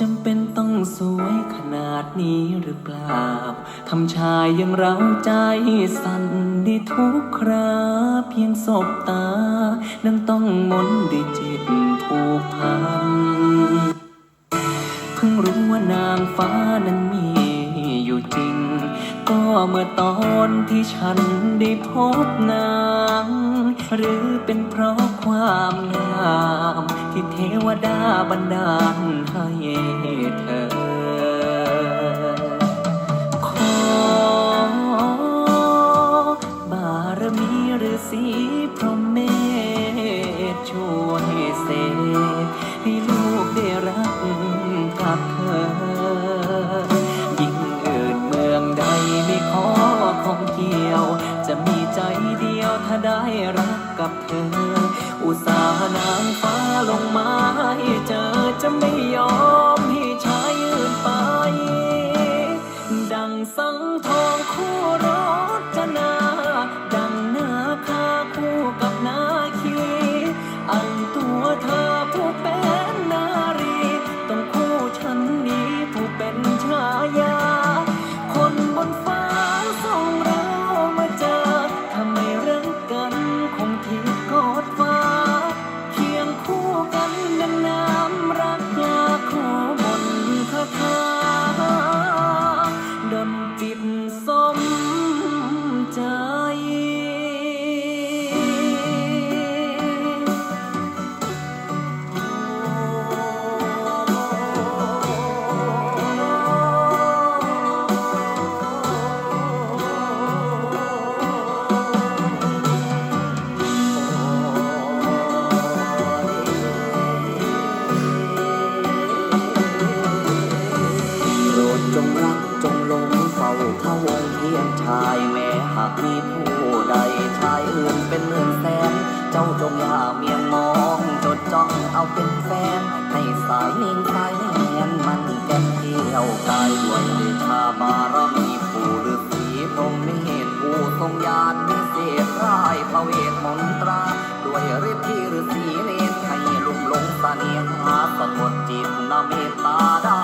จำเป็นต้องสวยขนาดนี้หรือเปล่าทำชายยังเราใจสั่นได้ทุกคราเพียงสบตา นั้นต้องมนต์ด้วยจิตผูกพันเพิ่งรู้ว่านางฟ้านั้นมีอยู่จริง ก็เมื่อตอนที่ฉันได้พบนาง หรือเป็นเพราะความงาม เทวดาบันดาลให้เธอ ขอบารมีฤาษีพรหมเมธช่วยเสกให้ลูกได้รักกับเธอ ยิ่งอื่นเมืองใดไม่ขอของเกี่ยว จะมีใจเดียวถ้าได้รักกับเธอ อุตส่าห์ พียงชายแม้หากมีผู้ใดชายอื่นเป็นหมื่นแสน เจ้าจงอย่าเมียงมอง จดจ้องเอาเป็นแฟน ให้สายนิ่งสายเนียนมันแก่นเที่ยวกายด้วยเดชาบารมีผู้ฤาษีพรหมเมธผู้ทรงญาณวิเศษร้ายพระเวทมนตรา ด้วยฤทธิ์ที่ฤาษีเนตรให้ลุ่มหลงเสน่หาสะกดจิตนเมตตาได้เธอมา